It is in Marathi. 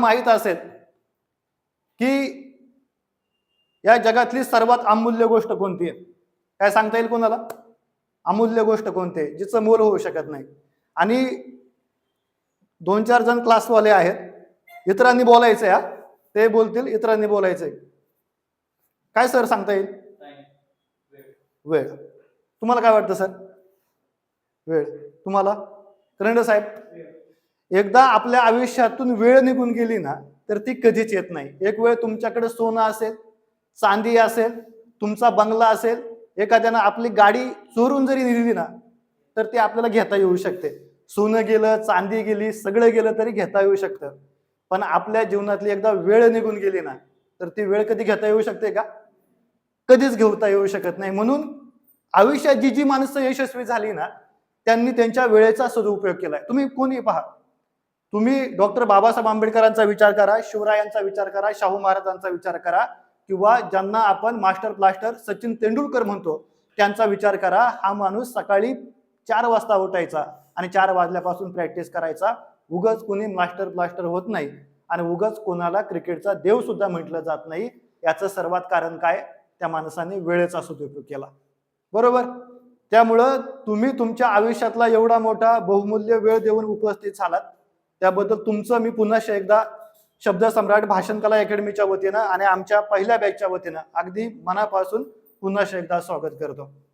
माहीत असेल की या जगातली सर्वात अमूल्य गोष्ट कोणती आहे? काय सांगता येईल कोणाला? अमूल्य गोष्ट कोणती आहे? जिचं मोल होऊ शकत नाही. आणि दोन चार जण क्लासवाले आहेत. इतरांनी बोलायचं या ते बोलतील इतरांनी बोलायचंय काय सर सांगता येईल? वेळ. तुम्हाला काय वाटतं सर? वेळ. तुम्हाला? करंड साहेब? एकदा आपल्या आयुष्यातून वेळ निघून गेली ना तर ती कधीच येत नाही. एक वेळ तुमच्याकडे सोनं असेल चांदी असेल तुमचा बंगला असेल एखाद्यानं आपली गाडी चोरून जरी दिली ना तर ती आपल्याला घेता येऊ शकते. सोनं गेलं चांदी गेली सगळं गेलं तरी घेता येऊ शकतं. पण आपल्या जीवनातली एकदा वेळ निघून गेली ना तर ती वेळ कधी घेता येऊ शकते का? कधीच घेता येऊ शकत नाही. म्हणून आयुष्यात जी जी माणसं यशस्वी झाली ना त्यांनी त्यांच्या वेळेचा सदुपयोग केलाय. तुम्ही कोणी पहा. तुम्ही डॉक्टर बाबासाहेब आंबेडकरांचा विचार करा शिवरायांचा विचार करा शाहू महाराजांचा विचार करा किंवा ज्यांना आपण मास्टर ब्लास्टर सचिन तेंडुलकर म्हणतो त्यांचा विचार करा. हा माणूस सकाळी चार वाजता उठायचा आणि चार वाजल्यापासून प्रॅक्टिस करायचा. उगच कोणी मास्टर ब्लास्टर होत नाही आणि उगच कोणाला क्रिकेटचा देव सुद्धा म्हटलं जात नाही. याचं सर्वात कारण काय? त्या माणसाने वेळेचा सदुपयोग केला. बरोबर? त्यामुळं तुम्ही तुमच्या आयुष्यातला एवढा मोठा बहुमूल्य वेळ देऊन उपस्थित झालात. त्याबद्दल तुमचं मी पुन्हा एकदा शब्दसम्राट भाषणकला भाषण कला अकॅडमीच्या वतीनं आणि आमच्या पहिल्या बॅचच्या वतीनं अगदी मनापासून पुन्हा एकदा स्वागत करतो.